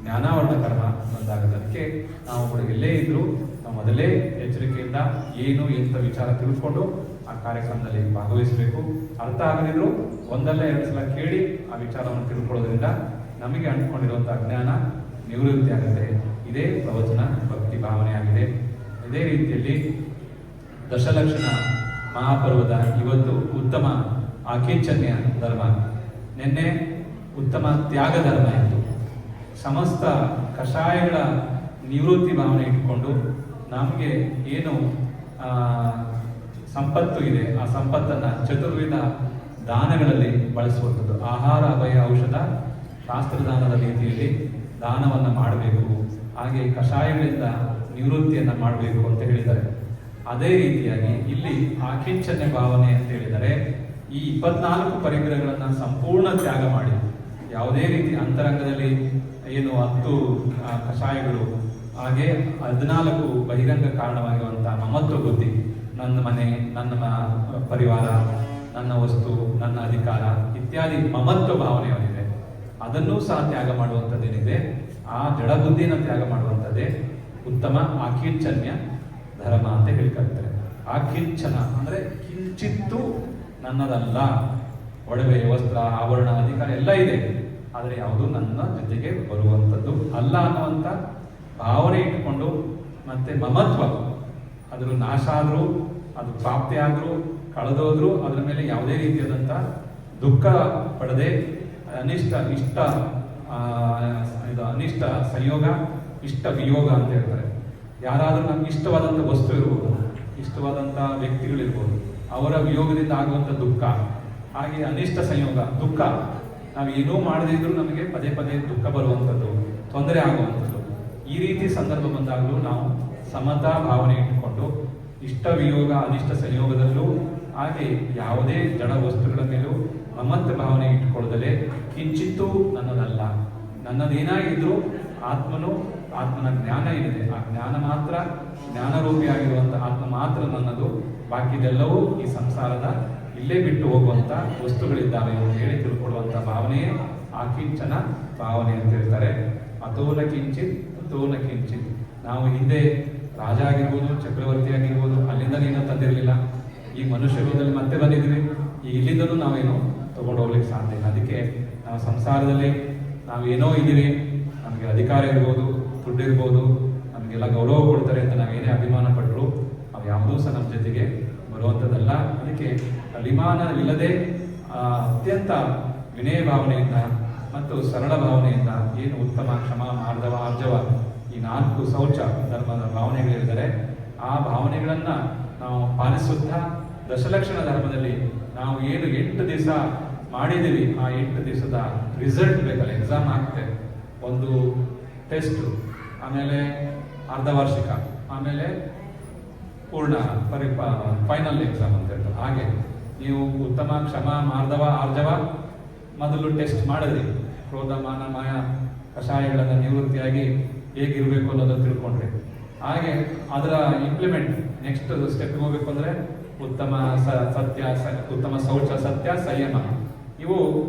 ಜ್ಞಾನಾವರಣ ಕರ್ಮ ಬಂದಾಗುತ್ತೆ ಅದಕ್ಕೆ ನಾವು ಕೂಡ ಎಲ್ಲೇ ಇದ್ದರೂ ನಾವು ಮೊದಲೇ ಎಚ್ಚರಿಕೆಯಿಂದ ಏನು ಎಂಥ ವಿಚಾರ ತಿಳ್ಕೊಂಡು ಆ ಕಾರ್ಯಕ್ರಮದಲ್ಲಿ ಭಾಗವಹಿಸಬೇಕು. ಅರ್ಥ ಆಗದಿದ್ರು ಒಂದಲ್ಲ ಎರಡು ಸಲ ಕೇಳಿ ಆ ವಿಚಾರವನ್ನು ತಿಳ್ಕೊಳ್ಳೋದ್ರಿಂದ ನಮಗೆ ಅಂಟ್ಕೊಂಡಿರುವಂತಹ ಜ್ಞಾನ ನಿವೃತ್ತಿ ಆಗುತ್ತೆ ಇದೇ ಪ್ರವಚನ ಭಕ್ತಿ ಭಾವನೆ ಆಗಿದೆ ಇದೇ ರೀತಿಯಲ್ಲಿ ದಶಲಕ್ಷಣ ಮಹಾಪರ್ವದ ಇವತ್ತು ಉತ್ತಮ ಆಕೇಚನ್ಯ ಧರ್ಮ. ನಿನ್ನೆ ಉತ್ತಮ ತ್ಯಾಗ ಧರ್ಮ ಇತ್ತು. ಸಮಸ್ತ ಕಷಾಯಗಳ ನಿವೃತ್ತಿ ಭಾವನೆ ಇಟ್ಕೊಂಡು ನಮಗೆ ಏನು ಸಂಪತ್ತು ಇದೆ, ಆ ಸಂಪತ್ತನ್ನ ಚತುರ್ವಿಧ ದಾನಗಳಲ್ಲಿ ಬಳಸುವಂಥದ್ದು. ಆಹಾರ, ಅಭಯ, ಔಷಧ ಶಾಸ್ತ್ರದಾನದ ರೀತಿಯಲ್ಲಿ ದಾನವನ್ನು ಮಾಡಬೇಕು. ಹಾಗೆ ಕಷಾಯಗಳಿಂದ ನಿವೃತ್ತಿಯನ್ನ ಮಾಡಬೇಕು ಅಂತ ಹೇಳಿದ್ದಾರೆ. ಅದೇ ರೀತಿಯಾಗಿ ಇಲ್ಲಿ ಆಕಿಂಚನ್ಯ ಭಾವನೆ ಅಂತ ಹೇಳಿದರೆ, ಈ ಇಪ್ಪತ್ನಾಲ್ಕು ಪರಿಗ್ರಹಗಳನ್ನು ಸಂಪೂರ್ಣ ತ್ಯಾಗ ಮಾಡಿ. ಯಾವುದೇ ರೀತಿ ಅಂತರಂಗದಲ್ಲಿ ಏನು ಹತ್ತು ಕಷಾಯಗಳು, ಹಾಗೆ ಹದಿನಾಲ್ಕು ಬಹಿರಂಗ ಕಾರಣವಾಗಿರುವಂತಹ ಮಮತ್ವ ಬುದ್ಧಿ, ನನ್ನ ಮನೆ, ನನ್ನ ಪರಿವಾರ, ನನ್ನ ವಸ್ತು, ನನ್ನ ಅಧಿಕಾರ ಇತ್ಯಾದಿ ಮಮತ್ವ ಭಾವನೆ ಏನಿದೆ ಅದನ್ನೂ ಸಹ ತ್ಯಾಗ ಮಾಡುವಂಥದ್ದೇನಿದೆ. ಆ ಜಡ ತ್ಯಾಗ ಮಾಡುವಂಥದ್ದೇ ಉತ್ತಮ ಆಕೀರ್ಚನ್ಯ ಧರ್ಮ ಅಂತ ಹೇಳ್ಕೊಳ್ತಾರೆ. ಆಕೀರ್ಚನ ಅಂದರೆ ಕಿಂಚಿತ್ತು ನನ್ನದಲ್ಲ. ಒಡವೆ, ವಸ್ತ್ರ, ಆಭರಣ, ಅಧಿಕಾರ ಎಲ್ಲ ಇದೆ. ಆದರೆ ಯಾವುದು ನನ್ನ ಜೊತೆಗೆ ಬರುವಂಥದ್ದು ಅಲ್ಲ ಅನ್ನುವಂಥ ಭಾವನೆ ಇಟ್ಕೊಂಡು ಮತ್ತೆ ಮಮತ್ವ. ಅದರ ನಾಶ ಆದರೂ, ಅದು ಪ್ರಾಪ್ತಿ ಆದರೂ ಕಳೆದೋದ್ರೂ ಅದರ ಮೇಲೆ ಯಾವುದೇ ರೀತಿಯಾದಂಥ ದುಃಖ ಪಡದೆ ಅನಿಷ್ಟ ಇಷ್ಟ ಇದು ಅನಿಷ್ಟ ಸಂಯೋಗ ಇಷ್ಟ ವಿಯೋಗ ಅಂತ ಹೇಳ್ತಾರೆ. ಯಾರಾದರೂ ನಮ್ಗೆ ಇಷ್ಟವಾದಂಥ ವಸ್ತು ಇರ್ಬೋದು ಇಷ್ಟವಾದಂಥ ವ್ಯಕ್ತಿಗಳಿರ್ಬೋದು, ಅವರ ವಿಯೋಗದಿಂದ ಆಗುವಂಥ ದುಃಖ, ಹಾಗೆ ಅನಿಷ್ಟ ಸಂಯೋಗ, ದುಃಖ, ನಾವು ಏನೂ ಮಾಡದೇ ಇದ್ರೂ ನಮಗೆ ಪದೇ ಪದೇ ದುಃಖ ಬರುವಂಥದ್ದು ತೊಂದರೆ ಆಗುವಂಥದ್ದು ಈ ರೀತಿ ಸಂದರ್ಭ ಬಂದಾಗಲೂ ನಾವು ಸಮತಾ ಭಾವನೆ ಇಟ್ಟುಕೊಂಡು ಇಷ್ಟ ವಿಯೋಗ, ಅನಿಷ್ಟ ಸಂಯೋಗದಲ್ಲೂ, ಹಾಗೆ ಯಾವುದೇ ಜಡ ವಸ್ತುಗಳ ಮೇಲೂ ಮಮತ್ವ ಭಾವನೆ ಇಟ್ಟುಕೊಳ್ಳದಲೇ ಕಿಂಚಿತ್ತೂ ನನ್ನದಲ್ಲ. ನನ್ನದೇನಾಗಿದ್ರು ಆತ್ಮನು ಆತ್ಮನ ಜ್ಞಾನ ಇದೆ. ಆ ಜ್ಞಾನ ಮಾತ್ರ ಜ್ಞಾನರೂಪಿಯಾಗಿರುವಂಥ ಆತ್ಮ ಮಾತ್ರ ನನ್ನದು. ಬಾಕಿದೆಲ್ಲವೂ ಈ ಸಂಸಾರದ ಇಲ್ಲೇ ಬಿಟ್ಟು ಹೋಗುವಂತ ವಸ್ತುಗಳಿದ್ದಾವೆ ಅಂತ ಹೇಳಿ ತಿಳ್ಕೊಡುವಂತಹ ಭಾವನೆಯೇ ಕಿಂಚನ ಭಾವನೆ ಅಂತ ಹೇಳ್ತಾರೆ. ಅಥೋನ ಕಿಂಚಿತ್ ಅಥೋನ ಕಿಂಚಿತ್. ನಾವು ಹಿಂದೆ ರಾಜ ಆಗಿರ್ಬೋದು, ಚಕ್ರವರ್ತಿ ಆಗಿರ್ಬೋದು, ಅಲ್ಲಿಂದ ಏನೋ ತಂದಿರಲಿಲ್ಲ. ಈ ಮನುಷ್ಯ ರೂಪದಲ್ಲಿ ಮತ್ತೆ ಬಂದಿದ್ವಿ ಈ ಇಲ್ಲಿಂದಲೂ ನಾವೇನು ತಗೊಂಡು ಹೋಗ್ಲಿಕ್ಕೆ ಸಾಧ್ಯ ಅದಕ್ಕೆ ನಾವು ಸಂಸಾರದಲ್ಲಿ ನಾವು ಏನೋ ಇದ್ದೀವಿ. ನಮಗೆ ಅಧಿಕಾರ ಇರ್ಬೋದು ದುಡ್ಡು ಇರ್ಬೋದು ನಮಗೆಲ್ಲ ಗೌರವ ಕೊಡ್ತಾರೆ ಅಂತ ನಾವೇನೇ ಅಭಿಮಾನ ಪಟ್ಟರು ಅವು ಯಾವುದೂ ಸಹ ನಮ್ಮ ಜೊತೆಗೆ ಬರುವಂಥದ್ದಲ್ಲ ಅದಕ್ಕೆ ಅಭಿಮಾನವಿಲ್ಲದೆ ಅತ್ಯಂತ ವಿನಯ ಭಾವನೆಯಿಂದ ಮತ್ತು ಸರಳ ಭಾವನೆಯಿಂದ ಏನು ಉತ್ತಮ ಕ್ಷಮ ಮಾರ್ಧವ ಆರ್ಜವ ಈ ನಾಲ್ಕು ಶೌಚ ಧರ್ಮದ ಭಾವನೆಗಳಿದ್ದಾರೆ. ಆ ಭಾವನೆಗಳನ್ನ ನಾವು ಪಾಲಿಸುತ್ತಾ ದಶಲಕ್ಷಣ ಧರ್ಮದಲ್ಲಿ ನಾವು ಏನು ಎಂಟು ದಿವಸ ಮಾಡಿದ್ದೀವಿ, ಆ ಎಂಟು ದಿವಸದ ರಿಸಲ್ಟ್ ಬೇಕಲ್ಲ ಎಕ್ಸಾಮ್ ಆಗುತ್ತೆ ಒಂದು ಟೆಸ್ಟ್ ಆಮೇಲೆ ಅರ್ಧ ವಾರ್ಷಿಕ, ಆಮೇಲೆ ಪೂರ್ಣ ಪರಿ ಫೈನಲ್ ಎಕ್ಸಾಮ್ ಅಂತ ಹೇಳ್ತಾರೆ ಹಾಗೆ ನೀವು ಉತ್ತಮ, ಕ್ಷಮ, ಮಾರ್ಧವ ಆರ್ಜವ ಮೊದಲು ಟೆಸ್ಟ್ ಮಾಡಿದ್ರಿ ಕ್ರೋಧ, ಮಾನ, ಮಾಯ, ಕಷಾಯಗಳನ್ನು ನಿವೃತ್ತಿಯಾಗಿ ಹೇಗಿರಬೇಕು ಅನ್ನೋದನ್ನು ತಿಳ್ಕೊಂಡ್ರಿ. ಹಾಗೆ ಅದರ ಇಂಪ್ಲಿಮೆಂಟ್ ನೆಕ್ಸ್ಟ್ ಸ್ಟೆಪ್ ಹೋಗ್ಬೇಕು ಅಂದರೆ ಉತ್ತಮ ಸ- ಸತ್ಯ, ಸ- ಉತ್ತಮ ಶೌಚ, ಸತ್ಯ, ಸಂಯಮ. ಇವು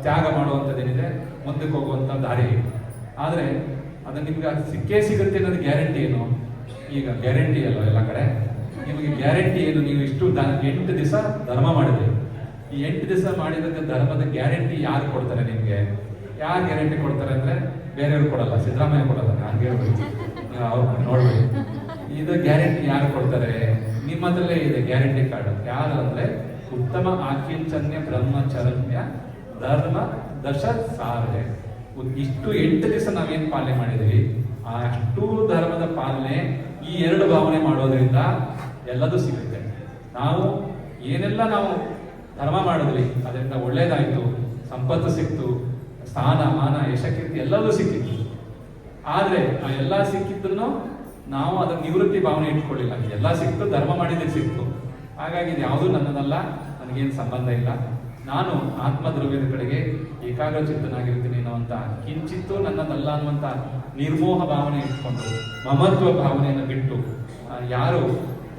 ತ್ಯಾಗ ಮಾಡುವಂಥದ್ದೇನಿದೆ, ಮುಂದಕ್ಕೆ ಹೋಗುವಂಥ ದಾರಿ. ಆದರೆ ಅದು ನಿಮ್ಗೆ ಸಿಕ್ಕೇ ಸಿಗುತ್ತೆ ಅನ್ನೋದು ಗ್ಯಾರಂಟಿ ಏನು? ಈಗ ಗ್ಯಾರಂಟಿ ಅಲ್ಲ ಎಲ್ಲ ಕಡೆ? ನಿಮಗೆ ಗ್ಯಾರಂಟಿ ಏನು? ನೀವು ಇಷ್ಟು ಎಂಟು ದಿವಸ ಧರ್ಮ ಮಾಡಿದ್ರಿ. ಈ ಎಂಟು ದಿವಸ ಮಾಡಿದಂಥ ಧರ್ಮದ ಗ್ಯಾರಂಟಿ ಯಾರು ಕೊಡ್ತಾರೆ ನಿಮಗೆ? ಯಾರು ಗ್ಯಾರಂಟಿ ಕೊಡ್ತಾರೆ ಅಂದರೆ ಬೇರೆಯವ್ರು ಕೊಡಲ್ಲ, ಸಿದ್ದರಾಮಯ್ಯ ಕೊಡಲ್ಲ, ನಾನು ಹೇಳ್ಬೇಕು. ಅವ್ರು ನೋಡ್ಬೇಕು. ಇದು ಗ್ಯಾರಂಟಿ ಯಾರು ಕೊಡ್ತಾರೆ? ನಿಮ್ಮ ಇದೆ ಗ್ಯಾರಂಟಿ ಕಾರ್ಡ್. ಯಾರು ಅಂದರೆ ಉತ್ತಮ ಆಕಿಂಚನ್ಯ ಬ್ರಹ್ಮಚರಣ್ಯ ಧರ್ಮ ದಶ ಸಾರೆ ಇಷ್ಟು ಎಂಟು ದಿವಸ ನಾವೇನು ಪಾಲನೆ ಮಾಡಿದ್ವಿ, ಆ ಅಷ್ಟು ಧರ್ಮದ ಪಾಲನೆ ಈ ಎರಡು ಭಾವನೆ ಮಾಡೋದ್ರಿಂದ ಎಲ್ಲದೂ ಸಿಗುತ್ತೆ. ನಾವು ಏನೆಲ್ಲ ನಾವು ಧರ್ಮ ಮಾಡಿದ್ವಿ, ಅದರಿಂದ ಒಳ್ಳೇದಾಯಿತು, ಸಂಪತ್ತು ಸಿಕ್ತು, ಸ್ಥಾನ, ಮಾನ ಯಶಕೀರ್ತಿ ಎಲ್ಲವೂ ಸಿಕ್ಕಿತ್ತು. ಆದರೆ ಆ ಎಲ್ಲ ಸಿಕ್ಕಿದ್ದನ್ನು ನಾವು ಅದರ ನಿವೃತ್ತಿ ಭಾವನೆ ಇಟ್ಕೊಳ್ಳಿಲ್ಲ. ಎಲ್ಲ ಸಿಕ್ತು, ಧರ್ಮ ಮಾಡಿದ್ರೆ ಸಿಕ್ತು. ಹಾಗಾಗಿ ಇದು ಯಾವುದೂ ನನ್ನದಲ್ಲ, ನನಗೇನು ಸಂಬಂಧ ಇಲ್ಲ. ನಾನು ಆತ್ಮದ್ರವ್ಯದ ಕಡೆಗೆ ಏಕಾಗ್ರ ಏಕಾಗ್ರಚಿತ್ತನಾಗಿರ್ತೀನಿ ಅನ್ನುವಂಥ ಕಿಂಚಿತ್ತು ನನ್ನದಲ್ಲ ಅನ್ನುವಂಥ ನಿರ್ಮೋಹ ಭಾವನೆ ಇಟ್ಕೊಂಡು, ಮಮತ್ವ ಭಾವನೆಯನ್ನು ಬಿಟ್ಟು ಯಾರು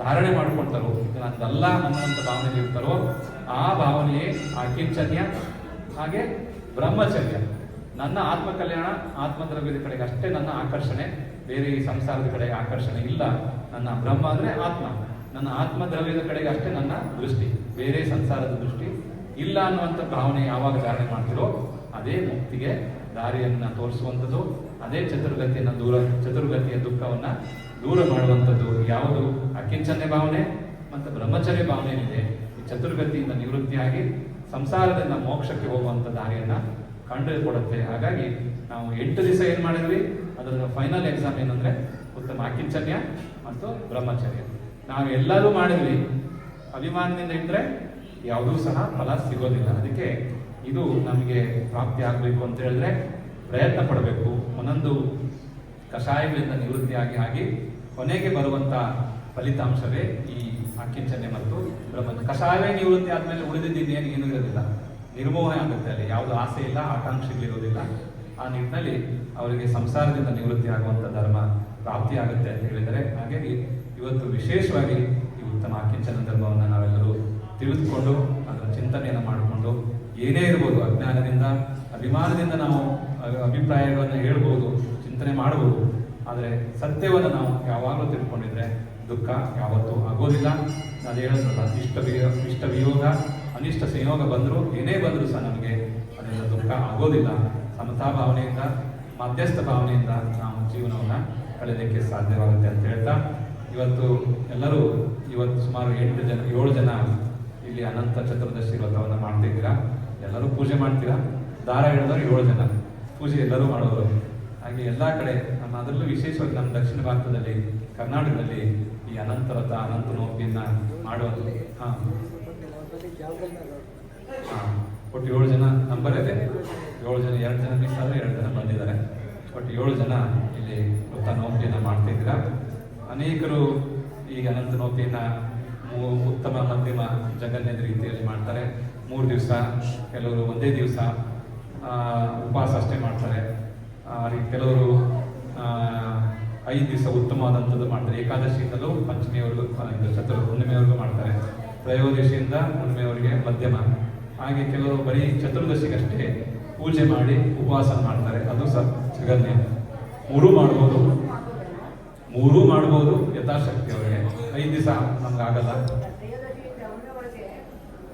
ಧಾರಣೆ ಮಾಡ್ಕೊಳ್ತಾರೋ ಇದು ನನ್ನದಲ್ಲ ಅನ್ನುವಂಥ ಭಾವನೆ ಇರ್ತಾರೋ, ಆ ಭಾವನೆಯೇ ಆ ಕಿಂಚನ್ಯ ಹಾಗೆ ಬ್ರಹ್ಮಚರ್ಯ. ನನ್ನ ಆತ್ಮ ಕಲ್ಯಾಣ ಆತ್ಮದ್ರವ್ಯದ ಕಡೆಗೆ ಅಷ್ಟೇ ನನ್ನ ಆಕರ್ಷಣೆ, ಬೇರೆ ಈ ಸಂಸಾರದ ಕಡೆ ಆಕರ್ಷಣೆ ಇಲ್ಲ. ನನ್ನ ಬ್ರಹ್ಮ ಅಂದರೆ ಆತ್ಮ. ನನ್ನ ಆತ್ಮದ್ರವ್ಯದ ಕಡೆಗೆ ಅಷ್ಟೇ ನನ್ನ ದೃಷ್ಟಿ, ಬೇರೆ ಸಂಸಾರದ ದೃಷ್ಟಿ ಇಲ್ಲ ಅನ್ನುವಂಥ ಭಾವನೆ ಯಾವಾಗ ಧಾರಣೆ ಮಾಡ್ತಿರೋ ಅದೇ ಮುಕ್ತಿಗೆ ದಾರಿಯನ್ನ ತೋರಿಸುವಂಥದ್ದು, ಅದೇ ಚತುರ್ಗತಿಯನ್ನು ದೂರ, ಚತುರ್ಗತಿಯ ದುಃಖವನ್ನ ದೂರ ಮಾಡುವಂಥದ್ದು ಯಾವುದು? ಅಕಿಂಚನ್ಯ ಭಾವನೆ ಮತ್ತು ಬ್ರಹ್ಮಚರ್ಯ ಭಾವನೆ ಏನಿದೆ? ಈ ಚತುರ್ಗತಿಯಿಂದ ನಿವೃತ್ತಿಯಾಗಿ ಸಂಸಾರದಿಂದ ಮೋಕ್ಷಕ್ಕೆ ಹೋಗುವಂಥ ದಾರಿಯನ್ನ ಕಂಡುಕೊಡುತ್ತೆ. ಹಾಗಾಗಿ ನಾವು ಎಂಟು ದಿವಸ ಏನು ಮಾಡಿದ್ವಿ? ಅದರ ಫೈನಲ್ ಎಕ್ಸಾಮ್ ಏನಂದರೆ ಉತ್ತಮ ಅಕಿಂಚನ್ಯ ಮತ್ತು ಬ್ರಹ್ಮಚರ್ಯ. ನಾವು ಎಲ್ಲರೂ ಮಾಡಿದ್ವಿ. ಅಭಿಮಾನದಿಂದ ಇಟ್ಟರೆ ಯಾವುದೂ ಸಹ ಫಲ ಸಿಗೋದಿಲ್ಲ. ಅದಕ್ಕೆ ಇದು ನಮಗೆ ಪ್ರಾಪ್ತಿ ಆಗಬೇಕು ಅಂತ ಹೇಳಿದ್ರೆ ಪ್ರಯತ್ನ ಪಡಬೇಕು. ಒಂದೊಂದು ಕಷಾಯಗಳಿಂದ ನಿವೃತ್ತಿಯಾಗಿ ಆಗಿ ಕೊನೆಗೆ ಬರುವಂತ ಫಲಿತಾಂಶವೇ ಈ ಅಕ್ಕಿಂಚನೆ ಮತ್ತು ಬ್ರಹ್ಮ ಕಷಾಯವೇ ನಿವೃತ್ತಿ ಆದಮೇಲೆ ಉಳಿದಿದ್ದು ಏನು ಇರೋದಿಲ್ಲ. ನಿರ್ಮೋಹ ಆಗುತ್ತೆ ಅಲ್ಲಿ. ಯಾವುದು ಆಸೆ ಇಲ್ಲ, ಆಕಾಂಕ್ಷೆಗಳಿರೋದಿಲ್ಲ. ಆ ನಿಟ್ಟಿನಲ್ಲಿ ಅವರಿಗೆ ಸಂಸಾರದಿಂದ ನಿವೃತ್ತಿ ಆಗುವಂತ ಧರ್ಮ ಪ್ರಾಪ್ತಿ ಆಗುತ್ತೆ ಅಂತ ಹೇಳಿದರೆ ಹಾಗಾಗಿ ಇವತ್ತು ವಿಶೇಷವಾಗಿ ಈ ಉತ್ತಮ ಅಕಿಂಚನ ಧರ್ಮವನ್ನು ನಾವೆಲ್ಲರೂ ತಿಳಿದುಕೊಂಡು ಅದರ ಚಿಂತನೆಯನ್ನು ಮಾಡಿಕೊಂಡು ಏನೇ ಇರ್ಬೋದು ಅಜ್ಞಾನದಿಂದ, ಅಭಿಮಾನದಿಂದ ನಾವು ಅಭಿಪ್ರಾಯಗಳನ್ನು ಹೇಳ್ಬೋದು, ಚಿಂತನೆ ಮಾಡಬಹುದು ಆದರೆ ಸತ್ಯವನ್ನು ನಾವು ಯಾವಾಗಲೂ ತಿಳ್ಕೊಂಡಿದ್ರೆ ದುಃಖ ಯಾವತ್ತೂ ಆಗೋದಿಲ್ಲ. ನಾನು ಹೇಳೋದ್ರಲ್ಲ ಇಷ್ಟ ಇಷ್ಟ ವಿಯೋಗ ಅನಿಷ್ಟ ಸಂಯೋಗ ಬಂದರೂ, ಏನೇ ಬಂದರೂ ಸಹ ನಮಗೆ ಅದರಿಂದ ದುಃಖ ಆಗೋದಿಲ್ಲ. ಸಮತಾ ಭಾವನೆಯಿಂದ, ಮಧ್ಯಸ್ಥ ಭಾವನೆಯಿಂದ ನಾವು ಜೀವನವನ್ನು ಕಳೆಯಲಿಕ್ಕೆ ಸಾಧ್ಯವಾಗುತ್ತೆ ಅಂತ ಹೇಳ್ತಾ, ಇವತ್ತು ಎಲ್ಲರೂ ಇವತ್ತು ಸುಮಾರು ಎಂಟು ಜನ, ಏಳು ಜನ ಇಲ್ಲಿ ಅನಂತ ಚತುರ್ದಶಿ ವ್ರತವನ್ನು ಮಾಡ್ತಿದ್ದೀರಾ? ಎಲ್ಲರೂ ಪೂಜೆ ಮಾಡ್ತೀರಾ? ದಾರ ಹಿಡಿದವರು ಏಳು ಜನ. ಪೂಜೆ ಎಲ್ಲರೂ ಮಾಡೋರು. ಹಾಗೆ ಎಲ್ಲ ಕಡೆ ನಮ್ಮ ಅದರಲ್ಲೂ ವಿಶೇಷವಾಗಿ ನಮ್ಮ ದಕ್ಷಿಣ ಭಾರತದಲ್ಲಿ, ಕರ್ನಾಟಕದಲ್ಲಿ ಈ ಅನಂತ ವ್ರತ, ಅನಂತ ನೋಪಿಯನ್ನ ಮಾಡೋದು ಹಾ. ಹಾಂ. ಒಟ್ಟು ಏಳು ಜನ ನಂಬರ್ ಇದೆ. ಏಳು ಜನ, ಎರಡು ಜನ ಮಿಸ್ ಆದ್ರೆ ಎರಡು ಜನ ಬಂದಿದ್ದಾರೆ. ಒಟ್ಟು ಏಳು ಜನ ಇಲ್ಲಿ ವ್ರತ ನೋಪಿಯನ್ನು ಮಾಡ್ತಿದ್ದೀರಾ? ಅನೇಕರು ಈ ಅನಂತ ನೋಪಿಯನ್ನು ಉತ್ತಮ, ಮಧ್ಯಮ ಜಗನ್ಯದ ರೀತಿಯಲ್ಲಿ ಮಾಡ್ತಾರೆ. ಮೂರು ದಿವಸ, ಕೆಲವರು ಒಂದೇ ದಿವಸ ಉಪವಾಸ ಅಷ್ಟೇ ಮಾಡ್ತಾರೆ. ಕೆಲವರು ಐದು ದಿವಸ ಉತ್ತಮವಾದಂಥದ್ದು ಮಾಡ್ತಾರೆ. ಏಕಾದಶಿಯಿಂದಲೂ ಪಂಚಮಿಯವರೆಗೂ ಚತುರ್ ಹುಣ್ಣಿಮೆವರೆಗೂ ಮಾಡ್ತಾರೆ. ತ್ರಯೋದಶಿಯಿಂದ ಹುಣ್ಣಿಮೆಯವರಿಗೆ ಮಧ್ಯಮ. ಹಾಗೆ ಕೆಲವರು ಬರೀ ಚತುರ್ದಶಿಗಷ್ಟೇ ಪೂಜೆ ಮಾಡಿ ಉಪವಾಸ ಮಾಡ್ತಾರೆ. ಅದು ಸಹ ಜಗನ್ಯ ಮೂರೂ ಮಾಡ್ಬೋದು. ಮೂರೂ ಮಾಡ್ಬೋದು ಯಥಾಶಕ್ತಿ ಅವರಿಗೆ. ಐದು ದಿವಸ ನಮ್ಗೆ ಆಗಲ್ಲ ತ್ರಯೋದಶಿಯಿಂದ ಹುಣ್ಣಿಮೆವರೆಗೆ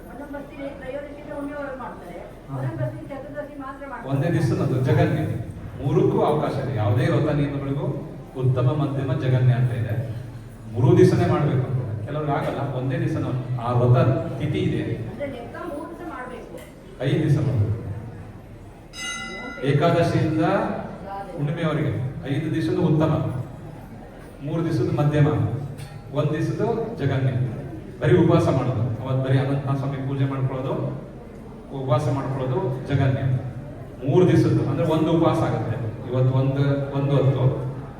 ಒಂದೊಂದು ಬರ್ತೀನಿ ತ್ರಯೋದಶಿಯಿಂದ ಹುಣ್ಣಿಮೆವರೆಗೆ ಮಾಡ್ತಾರೆ ಒಂದೊಂದು ಬರ್ತೀನಿ ಚತುರ್ದಶಿ ಮಾತ್ರ ಮಾಡ್ತಾರೆ ಒಂದೇ ದಿವಸ ಅದು ಜಗನ್ಯ ಮೂರಕ್ಕೂ ಅವಕಾಶ ಇದೆ. ಯಾವುದೇ ವ್ರತ ನಿಯಮಗಳಿಗೂ ಉತ್ತಮ ಮಧ್ಯಮ ಜಗನ್ಯ ಅಂತ ಇದೆ. ಮೂರು ದಿವಸನೇ ಮಾಡಬೇಕು. ಕೆಲವ್ರಿಗೆ ಆಗಲ್ಲ ಒಂದೇ ದಿವಸ ಆ ವ್ರತ ತಿಥಿ ಇದೆ. ಐದು ದಿವಸ ಮಾಡ್ಬೇಕು. ಏಕಾದಶಿಯಿಂದ ಹುಣ್ಣಿಮೆಯವರೆಗೆ ಐದು ದಿವಸದ ಉತ್ತಮ. ಮೂರು ದಿವಸದ ಮಧ್ಯಮ. ಒಂದು ದಿವಸದ ಜಗನ್ಯ ಬರೀ ಉಪವಾಸ ಮಾಡೋದು. ಅವತ್ತು ಬರೀ ಅನಂತ ಸ್ವಾಮಿ ಪೂಜೆ ಮಾಡ್ಕೊಳ್ಳೋದು ಉಪವಾಸ ಮಾಡ್ಕೊಳ್ಳೋದು ಜಗನ್ಯ ಮೂರು ದಿವಸದ್ದು, ಅಂದ್ರೆ ಒಂದು ಉಪವಾಸ ಆಗುತ್ತೆ. ಇವತ್ತು ಒಂದು ಒಂದು ಹೊತ್ತು,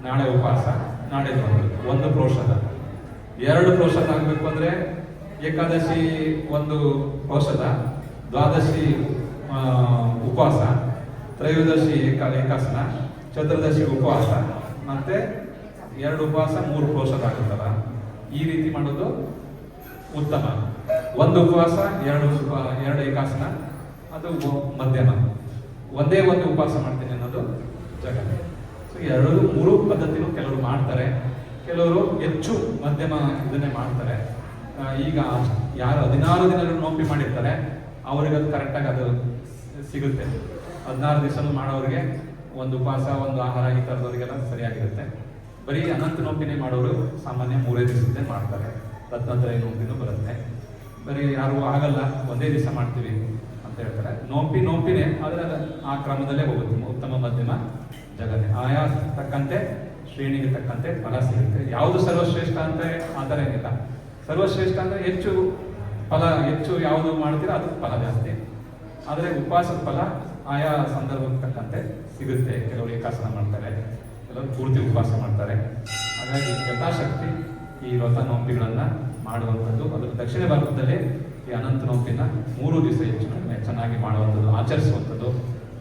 ನಾಳೆ ಉಪವಾಸ, ನಾಳೆ ಒಂದು ಒಂದು ಪ್ರೋಷದ ಎರಡು ಪ್ರೋಷದ ಆಗ್ಬೇಕು ಅಂದ್ರೆ ಏಕಾದಶಿ ಒಂದು ಔಷಧ ದ್ವಾದಶಿ ಉಪವಾಸ, ತ್ರಯೋದಶಿ ಏಕ, ಏಕಾಸನ, ಚತುರ್ದಶಿ ಉಪವಾಸ. ಮತ್ತೆ ಎರಡು ಉಪವಾಸ, ಮೂರು ಪ್ರೋಷದ ಆಗುತ್ತಲ್ಲ? ಈ ರೀತಿ ಮಾಡೋದು ಉತ್ತಮ. ಒಂದು ಉಪವಾಸ, ಎರಡು ಎರಡು ಏಕಾಸನ, ಅದು ಮಧ್ಯಾಹ್ನ. ಒಂದೇ ಒಂದು ಉಪವಾಸ ಮಾಡ್ತೀನಿ ಅನ್ನೋದು ಜಗತ್ತು ಸೊ ಎರಡು ಮೂರು ಪದ್ಧತಿನೂ ಕೆಲವರು ಮಾಡ್ತಾರೆ. ಕೆಲವರು ಹೆಚ್ಚು ಮಧ್ಯಮ ಇದನ್ನೇ ಮಾಡ್ತಾರೆ. ಈಗ ಯಾರು ಹದಿನಾರು ದಿನಗಳು ನೋಪಿ ಮಾಡಿರ್ತಾರೆ ಅವ್ರಿಗೆ ಕರೆಕ್ಟಾಗಿ ಅದು ಸಿಗುತ್ತೆ. ಹದಿನಾರು ದಿವಸನೂ ಮಾಡೋರಿಗೆ ಒಂದು ಉಪವಾಸ, ಒಂದು ಆಹಾರ ಈ ಥರದವ್ರಿಗೆಲ್ಲ ಸರಿಯಾಗಿರುತ್ತೆ. ಬರೀ ಅನಂತ ನೋಪಿನೇ ಮಾಡೋರು ಸಾಮಾನ್ಯ ಮೂರೇ ದಿವಸದ್ದೇ ಮಾಡ್ತಾರೆ. ರತ್ನತ್ರಯ ನೋಂಬಿನೂ ಬರುತ್ತೆ. ಬರೀ ಯಾರು ಆಗಲ್ಲ, ಒಂದೇ ದಿವಸ ಮಾಡ್ತೀವಿ. ಅಂತ ಹೇಳ್ತಾರೆ. ನೋಂಪಿ ನೋಂಪಿನೇ ಆದರೆ ಅದು ಆ ಕ್ರಮದಲ್ಲೇ ಹೋಗುತ್ತೆ. ಉತ್ತಮ ಮಧ್ಯಮ ಜಗನ್ನೇ ಆಯಾ ತಕ್ಕಂತೆ, ಶ್ರೇಣಿಗೆ ತಕ್ಕಂತೆ ಫಲ ಸಿಗುತ್ತೆ. ಯಾವುದು ಸರ್ವಶ್ರೇಷ್ಠ ಅಂತ ಆ ಥರ ಏನಿಲ್ಲ. ಸರ್ವಶ್ರೇಷ್ಠ ಅಂದ್ರೆ ಹೆಚ್ಚು ಫಲ, ಹೆಚ್ಚು ಯಾವುದು ಮಾಡ್ತೀರಾ, ಅದು ಫಲ ಜಾಸ್ತಿ. ಆದರೆ ಉಪವಾಸದ ಫಲ, ಆಯಾ ಸಂದರ್ಭಕ್ಕೆ ತಕ್ಕಂತೆ ಸಿಗುತ್ತೆ. ಕೆಲವರು ಏಕಾಸನ ಮಾಡ್ತಾರೆ, ಕೆಲವರು ಪೂರ್ತಿ ಉಪವಾಸ ಮಾಡ್ತಾರೆ. ಹಾಗಾಗಿ ಯಥಾಶಕ್ತಿ ಈ ವ್ರತ ನೋಂಪಿಗಳನ್ನ ಮಾಡುವಂಥದ್ದು. ಅದರ ದಕ್ಷಿಣ ಭಾರತದಲ್ಲಿ ಈ ಅನಂತ ಮೂರು ದಿವಸ ಹೆಚ್ಚು ಕಡಿಮೆ ಚೆನ್ನಾಗಿ ಮಾಡುವಂಥದ್ದು, ಆಚರಿಸುವಂಥದ್ದು.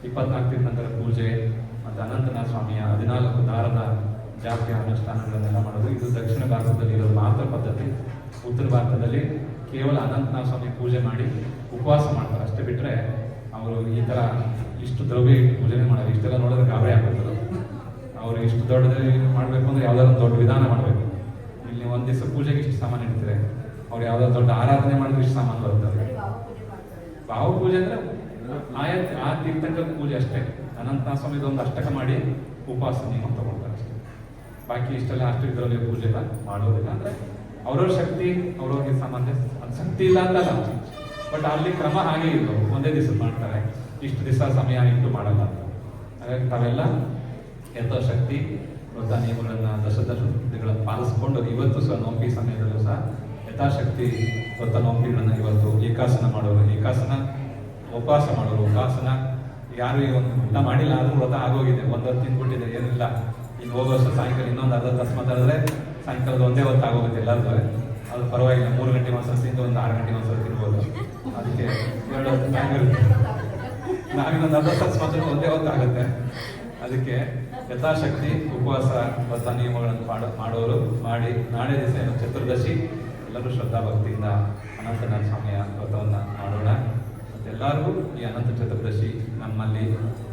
ಇಪ್ಪತ್ನಾಲ್ಕು ನಂತರ ಪೂಜೆ, ಮತ್ತು ಅನಂತನಾಥ ಸ್ವಾಮಿಯ ಹದಿನಾಲ್ಕು ದಾರದ ಜಾತಿಯ ಅನುಷ್ಠಾನಗಳನ್ನೆಲ್ಲ ಮಾಡೋದು. ಇದು ದಕ್ಷಿಣ ಭಾರತದಲ್ಲಿ ಇರೋದು ಮಾತ್ರ ಪದ್ಧತಿ. ಉತ್ತರ ಭಾರತದಲ್ಲಿ ಕೇವಲ ಅನಂತನಾಥ ಸ್ವಾಮಿ ಪೂಜೆ ಮಾಡಿ ಉಪವಾಸ ಮಾಡ್ತಾರೆ. ಅಷ್ಟೇ ಬಿಟ್ಟರೆ ಅವರು ಈ ಥರ ಇಷ್ಟು ದ್ರವ್ಯ ಪೂಜೆನೇ ಮಾಡೋದು ಇಷ್ಟೆಲ್ಲ ನೋಡಿದ್ರೆ ಗಾಬರಿ ಆಗ್ಬಿಡ್ತದೆ. ಅವರು ಇಷ್ಟು ದೊಡ್ಡದೇ ಮಾಡಬೇಕು ಅಂದರೆ ಯಾವುದಾದ್ರು ದೊಡ್ಡ ವಿಧಾನ ಮಾಡಬೇಕು. ಇಲ್ಲಿ ಒಂದು ದಿವಸ ಪೂಜೆಗೆ ಇಷ್ಟು ಸಾಮಾನು ಇಡ್ತಾರೆ? ಅವ್ರು ಯಾವ್ದೋ ದೊಡ್ಡ ಆರಾಧನೆ ಮಾಡಿದ್ರೆ ಇಷ್ಟು ಸಾಮಾನು ಬರ್ತಾರೆ ಭಾವಪೂಜೆ ಅಂದ್ರೆ ಆಯಾ ಆ ತೀರ್ಥಂಕರ ಪೂಜೆ ಅಷ್ಟೇ. ಅನಂತ ಸ್ವಾಮಿದು ಒಂದು ಅಷ್ಟಕ ಮಾಡಿ ಉಪವಾಸ ನಿಯಮ ತಗೊಳ್ತಾರೆ ಅಷ್ಟೇ. ಬಾಕಿ ಇಷ್ಟೆಲ್ಲ ಅಷ್ಟು ಇದರಲ್ಲಿ ಪೂಜೆ ಎಲ್ಲ ಮಾಡೋದಿಲ್ಲ. ಅಂದ್ರೆ ಅವ್ರವ್ರ ಶಕ್ತಿ ಅವ್ರವ್ರಿಗೆ ಸಾಮಾನ್ಯ ಶಕ್ತಿ ಇಲ್ಲ ಅಂತಲ್ಲ. ಬಟ್ ಅಲ್ಲಿ ಕ್ರಮ ಹಾಗೆ ಇತ್ತು. ಒಂದೇ ದಿವಸ ಮಾಡ್ತಾರೆ. ಇಷ್ಟು ದಿವಸ ಸಮಯ ಇಟ್ಟು ಮಾಡಲ್ಲ ಅಂತ. ಹಾಗಾಗಿ ತಾವೆಲ್ಲ ಎಂಥ ಶಕ್ತಿ ವೃದ್ಧ ನಿಯಮಗಳನ್ನ ದಶದಶಗಳನ್ನು ಪಾಲಿಸ್ಕೊಂಡು ಇವತ್ತು ಸಹ ನೋಂಬಿ ಸಮಯದಲ್ಲೂ ಸಹ ಯಥಾಶಕ್ತಿ ವ್ರತ ನೋಂಪಿಗಳನ್ನ ಇವತ್ತು ಏಕಾಸನ ಮಾಡೋರು, ಏಕಾಸನ ಉಪವಾಸ ಮಾಡೋರು ಉಪವಾಸನ ಯಾರು ಈ ಒಂದು ಊಟ ಮಾಡಿಲ್ಲ, ಆದರೂ ವ್ರತ ಆಗೋಗಿದೆ. ಒಂದೊತ್ತು ತಿಂದ್ಬಿಟ್ಟಿದೆ, ಏನಿಲ್ಲ. ಇನ್ನು ಹೋಗೋ ವರ್ಷ ಸಾಯಂಕಾಲ ಇನ್ನೊಂದು ಅರ್ಧ ತಾಸು ಮಾತಾಡಿದ್ರೆ ಸಾಯಂಕಾಲದ ಒಂದೇ ಹೊತ್ತು ಆಗೋಗುತ್ತೆ ಎಲ್ಲರಿಗೂ ಅದು ಪರವಾಗಿಲ್ಲ, ಮೂರು ಗಂಟೆ ಮಾತ್ರ ತಿಂದು ಒಂದು ಆರು ಗಂಟೆ ಒಂದ್ಸಲ ತಿನ್ಬೋದು. ಅದಕ್ಕೆ ಎರಡು. ನಾವಿನ್ನೊಂದು ಅರ್ಧ ತಾಸು ಮಾತ್ರ ಒಂದೇ ಹೊತ್ತು ಆಗುತ್ತೆ. ಅದಕ್ಕೆ ಯಥಾಶಕ್ತಿ, ಉಪವಾಸ, ವ್ರತ ನಿಯಮಗಳನ್ನು ಮಾಡೋ ಮಾಡೋರು ಮಾಡಿ. ನಾಳೆ ದಿವಸ ಚತುರ್ದಶಿ. ಎಲ್ಲರೂ ಶ್ರದ್ಧಾ ಭಕ್ತಿಯಿಂದ ಅನಂತನಾಥ ಸ್ವಾಮಿಯ ವ್ರತವನ್ನು ಮಾಡೋಣ. ಮತ್ತೆಲ್ಲರಿಗೂ ಈ ಅನಂತ ಚತುರ್ದಶಿ ನಮ್ಮಲ್ಲಿ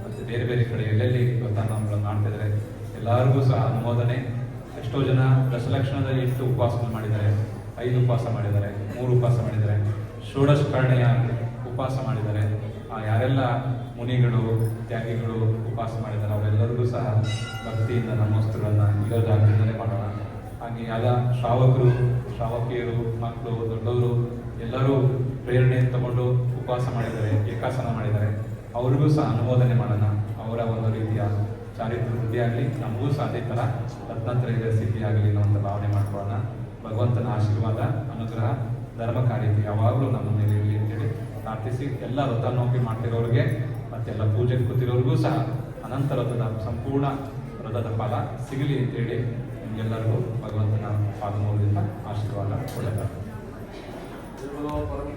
ಮತ್ತು ಬೇರೆ ಬೇರೆ ಕಡೆ ಎಲ್ಲೆಲ್ಲಿ ವ್ರತ ನಾಮಗಳನ್ನು ಮಾಡ್ತಿದ್ದಾರೆ, ಎಲ್ಲರಿಗೂ ಸಹ ಅನುಮೋದನೆ. ಎಷ್ಟೋ ಜನ ದಶಲಕ್ಷಣದಲ್ಲಿ ಎಷ್ಟು ಉಪವಾಸಗಳು ಮಾಡಿದ್ದಾರೆ, ಐದು ಉಪವಾಸ ಮಾಡಿದ್ದಾರೆ, ಮೂರು ಉಪವಾಸ ಮಾಡಿದ್ದಾರೆ, ಷೋಡಶ ಕರ್ಣೆಯ ಉಪವಾಸ ಮಾಡಿದ್ದಾರೆ. ಆ ಯಾರೆಲ್ಲ ಮುನಿಗಳು, ತ್ಯಾಗಿಗಳು ಉಪವಾಸ ಮಾಡಿದ್ದಾರೆ, ಅವರೆಲ್ಲರಿಗೂ ಸಹ ಭಕ್ತಿಯಿಂದ ನಮ್ಮ ವಸ್ತುಗಳನ್ನು ಜಾಗದಿಂದಲೇ ಮಾಡೋಣ. ಹಾಗೆ ಎಲ್ಲ ಶ್ರಾವಕರು ಶ್ರಾವಕಿಯರು, ಮಕ್ಕಳು, ದೊಡ್ಡವರು ಎಲ್ಲರೂ ಪ್ರೇರಣೆ ತಗೊಂಡು ಉಪವಾಸ ಮಾಡಿದ್ದಾರೆ, ಏಕಾಸನ ಮಾಡಿದ್ದಾರೆ. ಅವ್ರಿಗೂ ಸಹ ಅನುಮೋದನೆ ಮಾಡೋಣ. ಅವರ ಒಂದು ರೀತಿಯ ಚಾರಿತ್ರ ವೃದ್ಧಿಯಾಗಲಿ ನಮಗೂ ಸಹ ಅದೇ ಥರ ಸಿಡಿ ಆಗಲಿ ಅನ್ನುವಂಥ ಭಾವನೆ ಮಾಡ್ಕೊಳ್ಳೋಣ. ಭಗವಂತನ ಆಶೀರ್ವಾದ, ಅನುಗ್ರಹ, ಧರ್ಮ ಯಾವಾಗಲೂ ನಮ್ಮ ಮೇಲೆ ಇರಲಿ ಅಂತೇಳಿ ಪ್ರಾರ್ಥಿಸಿ. ಎಲ್ಲ ವ್ರತ ನೋಕಿ ಮಾಡ್ತಿರೋರಿಗೆ ಮತ್ತೆಲ್ಲ ಪೂಜೆಗೆ ಕೂತಿರೋರಿಗೂ ಸಹ ಅನಂತ ಸಂಪೂರ್ಣ ವ್ರತದ ಫಲ ಸಿಗಲಿ ಅಂತೇಳಿ ನಿಮಗೆಲ್ಲರಿಗೂ ಭಗವಂತನ ಪಾದಮೂಲದಿಂದ ಆಶೀರ್ವಾದ ಪರಮ